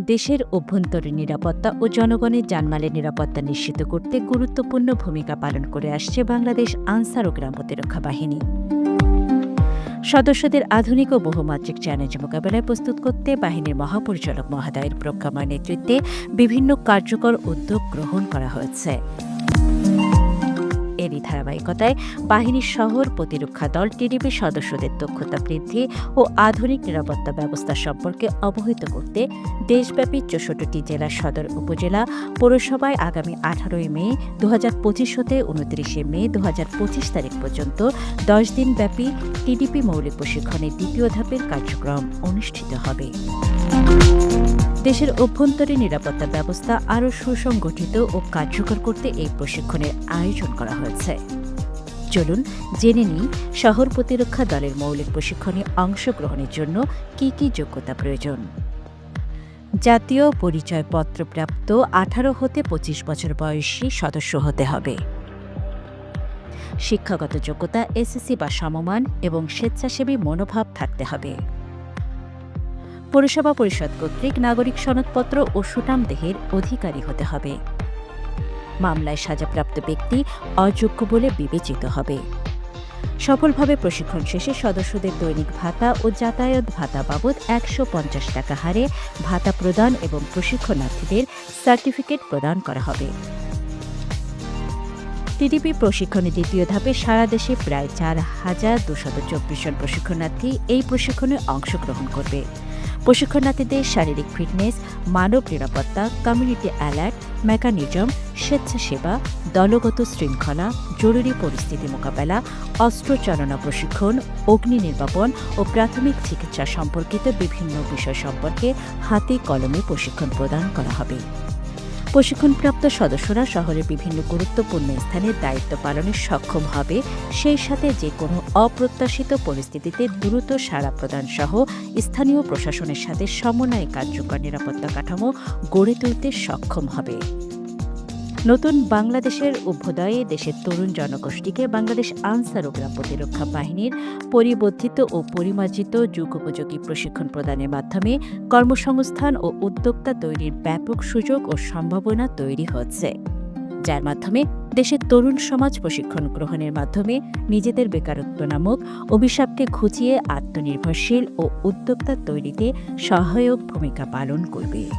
দেশের অভ্যন্তরীণ নিরাপত্তা ও জনগণের জানমালের নিরাপত্তা নিশ্চিত করতে গুরুত্বপূর্ণ ভূমিকা পালন করে আসছে বাংলাদেশ আনসার ও গ্রাম প্রতিরক্ষা বাহিনী। সদস্যদের আধুনিক ও বহুমাত্রিক চ্যালেঞ্জ মোকাবেলায় প্রস্তুত করতে বাহিনীর মহাপরিচালক মহাদায়ের প্রজ্ঞাময় নেতৃত্বে বিভিন্ন কার্যকর উদ্যোগ গ্রহণ করা হয়েছে। এরই ধারাবাহিকতায় বাহিনীর শহর প্রতিরক্ষা দল টিডিপি সদস্যদের দক্ষতা বৃদ্ধি ও আধুনিক নিরাপত্তা ব্যবস্থা সম্পর্কে অবহিত করতে দেশব্যাপী চৌষট্টিটি জেলার সদর উপজেলা পৌরসভায় আগামী আঠারোই মে দু হাজার পঁচিশ হতে উনত্রিশে মে দু হাজার পঁচিশ তারিখ পর্যন্ত দশ দিনব্যাপী টিডিপি মৌলিক প্রশিক্ষণের দ্বিতীয় ধাপের কার্যক্রম অনুষ্ঠিত হবে। দেশের অভ্যন্তরীণ নিরাপত্তা ব্যবস্থা আরও সুসংগঠিত ও কার্যকর করতে এই প্রশিক্ষণের আয়োজন করা হয়েছে। চলুন জেনে নিই শহর প্রতিরক্ষা দলের মৌলিক প্রশিক্ষণে অংশগ্রহণের জন্য কি কি যোগ্যতা প্রয়োজন। জাতীয় পরিচয়পত্রপ্রাপ্ত আঠারো হতে পঁচিশ বছর বয়সী সদস্য হতে হবে। শিক্ষাগত যোগ্যতা এসএসসি বা সমমান এবং স্বেচ্ছাসেবী মনোভাব থাকতে হবে। পৌরসভা পরিষদ কর্তৃক নাগরিক সনদপত্র ও সুনাম দেহের অধিকারী হতে হবে। মামলায় সাজাপ্রাপ্ত ব্যক্তি অযোগ্য বলে বিবেচিত হবে। সফলভাবে প্রশিক্ষণ শেষে সদস্যদের দৈনিক ভাতা ও যাতায়াত ভাতা বাবদ একশো পঞ্চাশ টাকা হারে ভাতা প্রদান এবং প্রশিক্ষণার্থীদের সার্টিফিকেট প্রদান করা হবে। টিডিপি প্রশিক্ষণের দ্বিতীয় ধাপে সারা দেশে প্রায় চার হাজার দুশত চব্বিশ জন প্রশিক্ষণার্থী এই প্রশিক্ষণে অংশগ্রহণ করবে। প্রশিক্ষণার্থীদের শারীরিক ফিটনেস, মানব নিরাপত্তা কমিউনিটি অ্যালার্ট মেকানিজম স্বেচ্ছাসেবা, দলগত শৃঙ্খলা, জরুরি পরিস্থিতি মোকাবেলা অস্ত্রচালনা প্রশিক্ষণ, অগ্নি নির্বাপন ও প্রাথমিক চিকিৎসা সম্পর্কিত বিভিন্ন বিষয় সম্পর্কে হাতে কলমে প্রশিক্ষণ প্রদান করা হবে। প্রশিক্ষণপ্রাপ্ত সদস্যরা শহরের বিভিন্ন গুরুত্বপূর্ণ স্থানে দায়িত্ব পালনে সক্ষম হবে। সেই সাথে যে কোনো অপ্রত্যাশিত পরিস্থিতিতে দ্রুত সাড়া প্রদান সহ স্থানীয় প্রশাসনের সাথে সমন্বয়ে কার্যকর নিরাপত্তা কাঠামো গড়ে তুলতে সক্ষম হবে। নতুন বাংলাদেশের অভ্যুদয়ে দেশের তরুণ জনগোষ্ঠীকে বাংলাদেশ আনসার ও গ্রাম প্রতিরক্ষা বাহিনীর পরিবর্ধিত ও পরিমার্জিত যুগোপযোগী প্রশিক্ষণ প্রদানের মাধ্যমে কর্মসংস্থান ও উদ্যোক্তা তৈরির ব্যাপক সুযোগ ও সম্ভাবনা তৈরি হচ্ছে। যার মাধ্যমে দেশের তরুণ সমাজ প্রশিক্ষণ গ্রহণের মাধ্যমে নিজেদের বেকারত্ব নামক অভিশাপকে ঘুচিয়ে আত্মনির্ভরশীল ও উদ্যোক্তা তৈরিতে সহায়ক ভূমিকা পালন করবে।